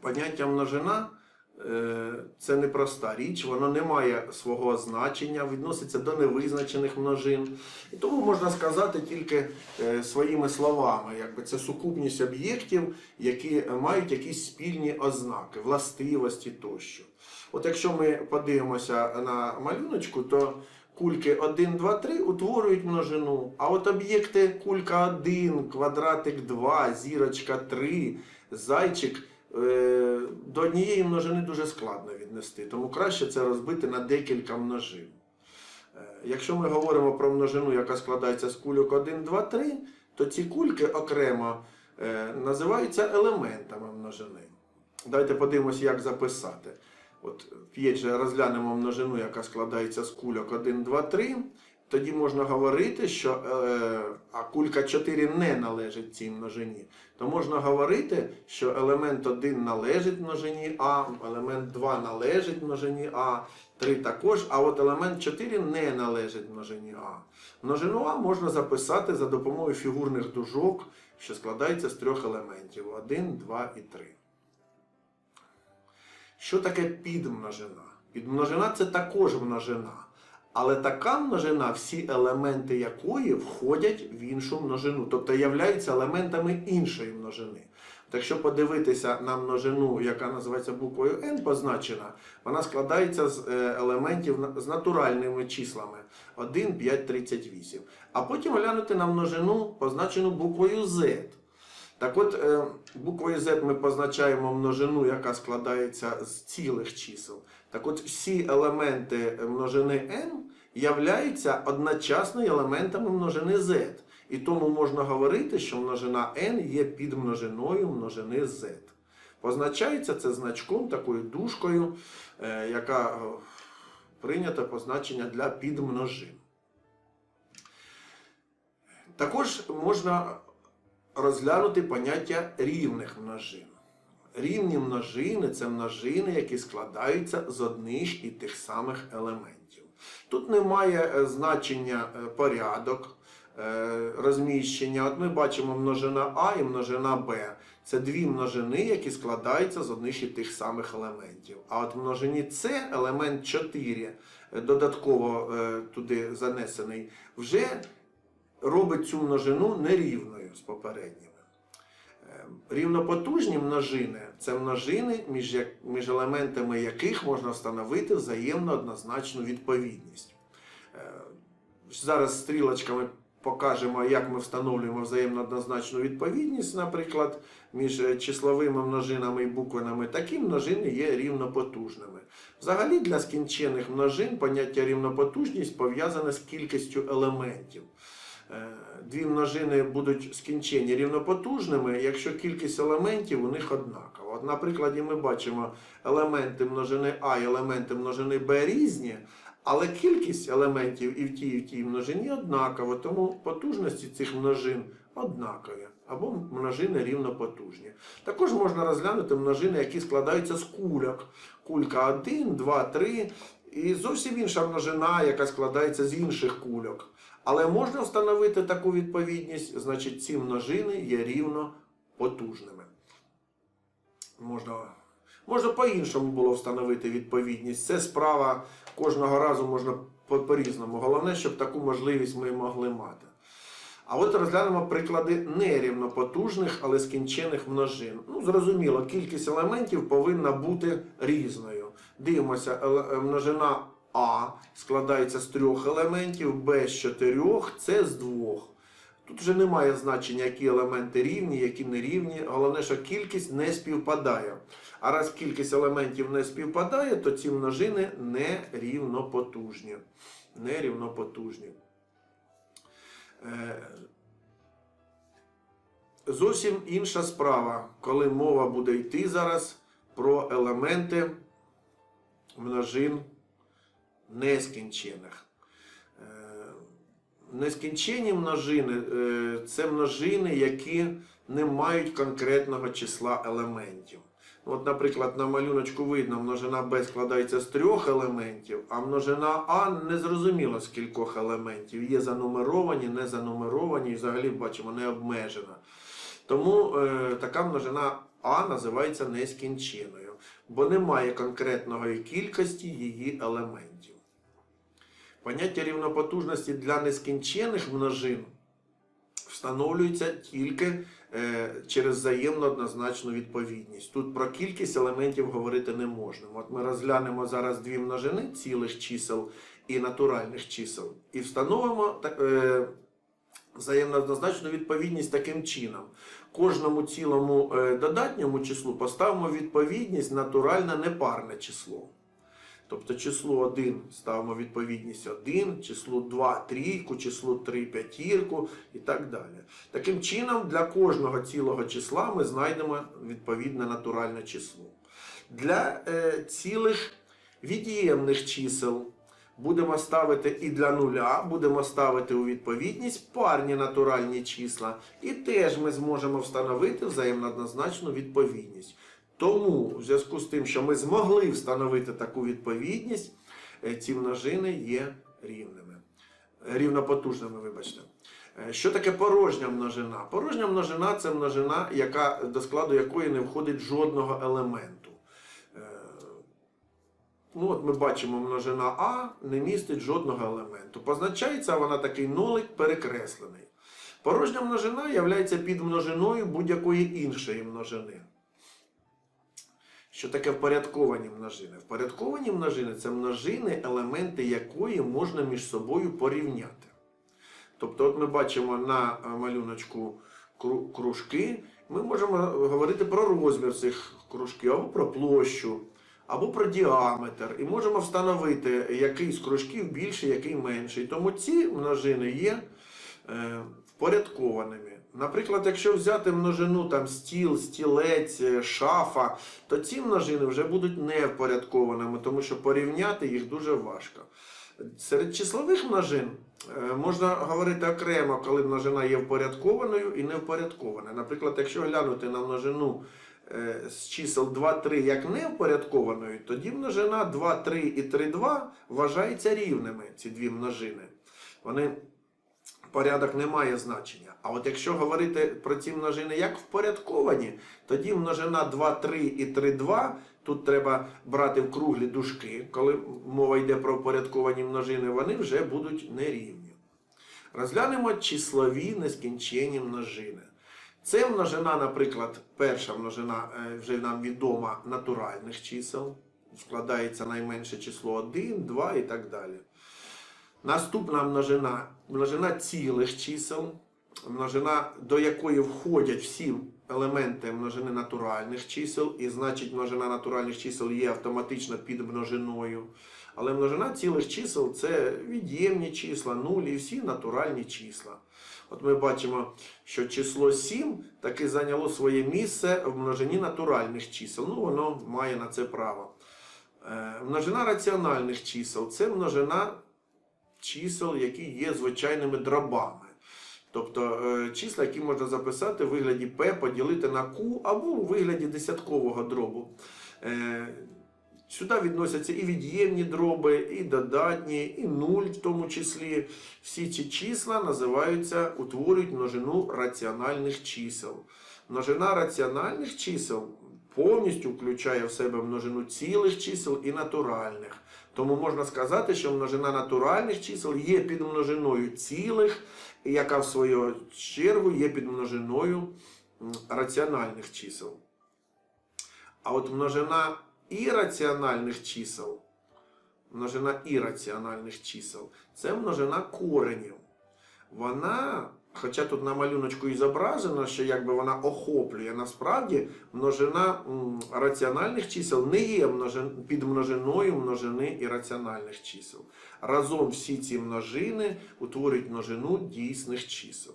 поняття множина е, це непроста річ, воно не має свого значення, відноситься до невизначених множин. І тому можна сказати тільки е, своїми словами, якби це сукупність об'єктів, які мають якісь спільні ознаки, властивості тощо. От якщо ми подивимося на малюночку, то кульки 1, 2, 3 утворюють множину, а от об'єкти кулька 1, квадратик 2, зірочка 3, зайчик до однієї множини дуже складно віднести, тому краще це розбити на декілька множин. Е, Якщо ми говоримо про множину, яка складається з кульок 1, 2, 3, то ці кульки окремо е, називаються елементами множини. Давайте подивимося, як записати. От є розглянемо множину, яка складається з кульок 1, 2, 3. Тоді можна говорити, що е, а кулька 4 не належить цій множині, то можна говорити, що елемент 1 належить множині А, елемент 2 належить множині А, 3 також, а от елемент 4 не належить множині А. Множину А можна записати за допомогою фігурних дужок, що складається з трьох елементів 1, 2 і 3. Що таке підмножина? Підмножина це також множина. Але така множина, всі елементи якої входять в іншу множину, тобто являються елементами іншої множини. От Якщо подивитися на множину, яка називається буквою n позначена, вона складається з е, елементів з натуральними числами 1, 5, 38. А потім глянути на множину, позначену буквою z. Так от, е, буквою Z ми позначаємо множину, яка складається з цілих чисел. Так от, всі елементи множини n являються одночасно елементами множини z. І тому можна говорити, що множина n є підмножиною множини z. Позначається це значком, такою дужкою, е, яка е, прийнята позначення для підмножин. Також можна розглянути поняття рівних множин. Рівні множини це множини, які складаються з одних і тих самих елементів. Тут немає е, значення е, порядок е, розміщення. От ми бачимо множина А і множина Б. Це дві множини, які складаються з одних і тих самих елементів. А от множині С елемент 4 е, додатково туди занесений, вже робить цю множину нерівною з попередніми. Е, Рівнопотужні множини це множини, між, елементами яких можна встановити взаємно однозначну відповідність. Е, Зараз стрілочками покажемо, як ми встановлюємо взаємно однозначну відповідність, наприклад, між е, числовими множинами і буквеними. Такі множини є рівнопотужними. Взагалі для скінчених множин поняття рівнопотужність пов'язане з кількістю елементів. Е, Дві множини будуть скінчені рівнопотужними, якщо кількість елементів у них однакова. От, на ми бачимо елементи множини А і елементи множини Б різні, але кількість елементів і в тій, і в тій множині однакова, тому потужності цих множин однакові або множини рівнопотужні. Також можна розглянути множини, які складаються з кульок. Кулька 1, 2, 3 і зовсім інша множина, яка складається з інших кульок. Але можна встановити таку відповідність, значить ці множини є рівно потужними. Можна, можна по-іншому було встановити відповідність. Це справа кожного разу можна по- по-різному. Головне, щоб таку можливість ми могли мати. А от розглянемо приклади нерівнопотужних, але скінчених множин. Ну, зрозуміло, кількість елементів повинна бути різною. Дивимося, множина А складається з трьох елементів, Б з чотирьох, С з двох. Тут вже немає значення, які елементи рівні, які не рівні. Головне, що кількість не співпадає. А раз кількість елементів не співпадає, то ці множини нерівнопотужні. Нерівнопотужні. Е, Зовсім інша справа, коли мова буде йти зараз про елементи множин нескінчених. Е, Нескінчені множини е, це множини, які не мають конкретного числа елементів. От, наприклад, на малюночку видно, множина b складається з трьох елементів, а множина А не зрозуміло з кількох елементів. Є занумеровані, не занумеровані і взагалі бачимо не обмежена. Тому е, така множина А називається нескінченою, бо немає конкретної кількості її елементів. Поняття рівнопотужності для нескінчених множин встановлюється тільки е, через взаємно однозначну відповідність. Тут про кількість елементів говорити не можна. От ми розглянемо зараз дві множини цілих чисел і натуральних чисел, і встановимо та- е, взаємно однозначну відповідність таким чином. Кожному цілому е, додатньому числу поставимо відповідність натуральне непарне число. Тобто числу 1 ставимо відповідність 1, числу 2 трійку, числу 3 п'ятірку і так далі. Таким чином, для кожного цілого числа ми знайдемо відповідне натуральне число. Для е, цілих від'ємних чисел будемо ставити і для нуля, будемо ставити у відповідність парні натуральні числа. І теж ми зможемо встановити взаємно однозначну відповідність. Тому, в зв'язку з тим, що ми змогли встановити таку відповідність, е, ці множини є рівними. Рівнопотужними, вибачте. Е, Що таке порожня множина? Порожня множина це множина, яка, до складу якої не входить жодного елементу. Е, Ну, от ми бачимо, множина А не містить жодного елементу. Позначається вона такий нолик перекреслений. Порожня множина є підмножиною будь-якої іншої множини. Що таке впорядковані множини? Впорядковані множини це множини, елементи якої можна між собою порівняти. Тобто, от ми бачимо на е, малюночку кружки, ми можемо говорити про розмір цих кружків, або про площу, або про діаметр. І можемо встановити, який з кружків більший, який менший. Тому ці множини є е, впорядкованими. Наприклад, якщо взяти множину там стіл, стілець, е, шафа, то ці множини вже будуть невпорядкованими, тому що порівняти їх дуже важко. Серед числових множин е, можна говорити окремо, коли множина є впорядкованою і невпорядкованою. Наприклад, якщо глянути на множину е, з чисел 2, 3 як невпорядкованою, тоді множина 2, 3 і 3, 2 вважаються рівними, ці дві множини. Вони порядок не має значення. А от якщо говорити про ці множини як впорядковані, тоді множина 2, 3 і 3, 2, тут треба брати в круглі дужки, коли мова йде про впорядковані множини, вони вже будуть нерівні. Розглянемо числові нескінченні множини. Це множина, наприклад, перша множина е, вже нам відома натуральних чисел. Складається найменше число 1, 2 і так далі. Наступна множина множина цілих чисел, множина, до якої входять всі елементи множини натуральних чисел, і значить множина натуральних чисел є автоматично під множиною. Але множина цілих чисел це від'ємні числа, нулі всі натуральні числа. От ми бачимо, що число 7 таки зайняло своє місце в множині натуральних чисел. Ну, воно має на це право. Е, Множина раціональних чисел це множина чисел, які є звичайними дробами. Тобто е, числа, які можна записати в вигляді P, поділити на Q або у вигляді десяткового дробу. Е, Сюди відносяться і від'ємні дроби, і додатні, і нуль в тому числі. Всі ці числа називаються, утворюють множину раціональних чисел. Множина раціональних чисел повністю включає в себе множину цілих чисел і натуральних. Тому можна сказати, що множина натуральних чисел є підмножиною цілих, яка в свою чергу є підмножиною м, раціональних чисел. А от множина ірраціональних чисел, множина ірраціональних чисел це множина коренів. Вона, хоча тут на малюночку і зображено, що якби вона охоплює, насправді множина раціональних чисел не є множин, підмножиною множини ірраціональних чисел. Разом всі ці множини утворюють множину дійсних чисел.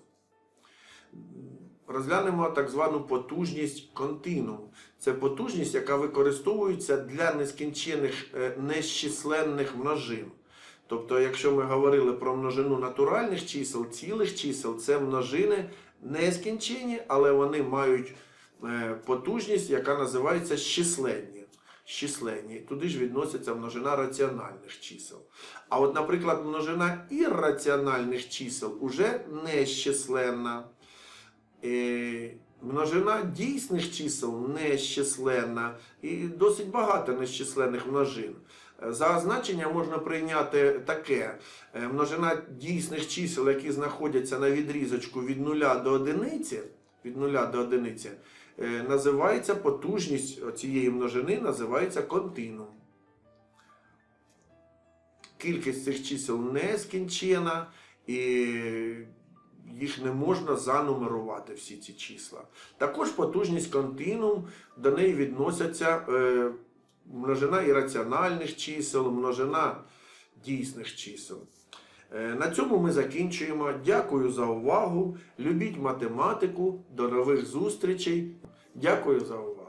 Розглянемо так звану потужність континуум. Це потужність, яка використовується для нескінчених е, нещисленних множин. Тобто, якщо ми говорили про множину натуральних чисел, цілих чисел, це множини нескінчені, але вони мають е, потужність, яка називається щисленні. Щисленні. Туди ж відноситься множина раціональних чисел. А от, наприклад, множина ірраціональних чисел уже нещисленна. Е, Множина дійсних чисел нещисленна і досить багато нещисленних множин. За значення можна прийняти таке: Е, множина дійсних чисел, які знаходяться на відрізочку від 0 до одиниці, від 0 до одиниці, е, називається потужність цієї множини, називається континуум. Кількість цих чисел нескінчена, і їх не можна занумерувати всі ці числа. Також потужність континуум, до неї відносяться е, множина ірраціональних чисел, множина дійсних чисел. Е, На цьому ми закінчуємо. Дякую за увагу. Любіть математику. До нових зустрічей. Дякую за увагу.